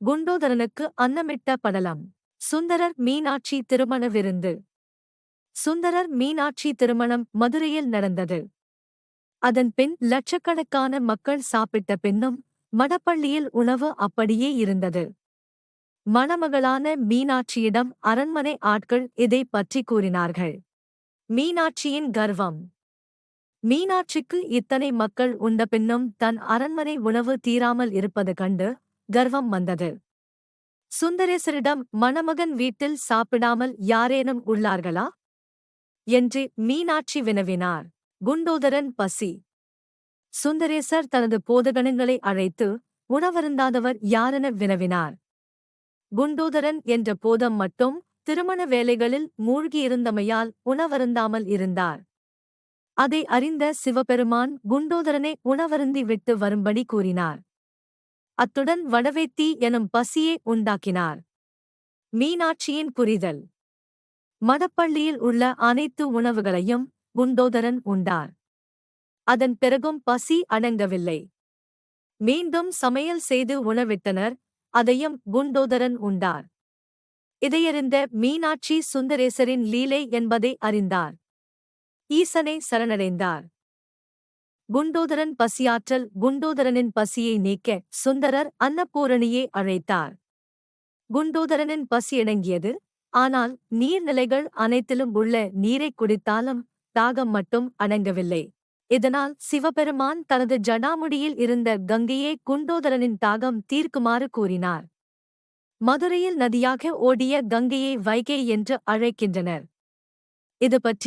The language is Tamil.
குண்டோதரனுக்கு அன்னமிட்ட படலம் சுந்தரர் மீனாட்சி திருமண விருந்து. சுந்தரர் மீனாட்சி திருமணம் மதுரையில் நடந்தது. அதன் பின் லட்சக்கணக்கான மக்கள் சாப்பிட்ட பின்னும் மடப்பள்ளியில் உணவு அப்படியே இருந்தது. மணமகளான மீனாட்சியிடம் அரண்மனை ஆட்கள் இதை பற்றி கூறினார்கள். மீனாட்சியின் கர்வம். மீனாட்சிக்கு இத்தனை மக்கள் உண்ட பின்னும் தன் அரண்மனை உணவு தீராமல் இருப்பது கண்டு கர்வம் வந்தது. சுந்தரேசரிடம் மணமகன் வீட்டில் சாப்பிடாமல் யாரேனும் உள்ளார்களா? என்று மீனாட்சி வினவினார். குண்டோதரன் பசி. சுந்தரேசர் தனது போதகணங்களை அழைத்து உணவருந்தாதவர் யாரென? வினவினார். குண்டோதரன் என்ற போதம் மட்டும் திருமண வேலைகளில் மூழ்கியிருந்தமையால் உணவருந்தாமல் இருந்தார். அதை அறிந்த சிவபெருமான் குண்டோதரனை உணவருந்தி விட்டு வரும்படி கூறினார். அத்துடன் வடவேத்தி எனும் பசியை உண்டாக்கினார். மீனாட்சியின் புரிதல். மடப்பள்ளியில் உள்ள அனைத்து உணவுகளையும் குண்டோதரன் உண்டார். அதன் பிறகும் பசி அடங்கவில்லை. மீண்டும் சமையல் செய்து உணவிட்டனர் அதையும் குண்டோதரன் உண்டார். இதையறிந்த மீனாட்சி சுந்தரேசரின் லீலை என்பதை அறிந்தார். ஈசனை சரணடைந்தார். குண்டோதரன் பசியாற்றல் குண்டோதரனின் பசியை நீக்க சுந்தரர் அன்னபூரணியை அழைத்தார். குண்டோதரனின் பசி இணங்கியது. ஆனால் நீர்நிலைகள் அனைத்திலும் உள்ள நீரைக் குடித்தாலும் தாகம் மட்டும் அடங்கவில்லை. இதனால் சிவபெருமான் தனது ஜடாமுடியில் இருந்த கங்கையை குண்டோதரனின் தாகம் தீர்க்குமாறு கூறினார். மதுரையில் நதியாக ஓடிய கங்கையை வைகை என்று அழைக்கின்றனர். இது பற்றி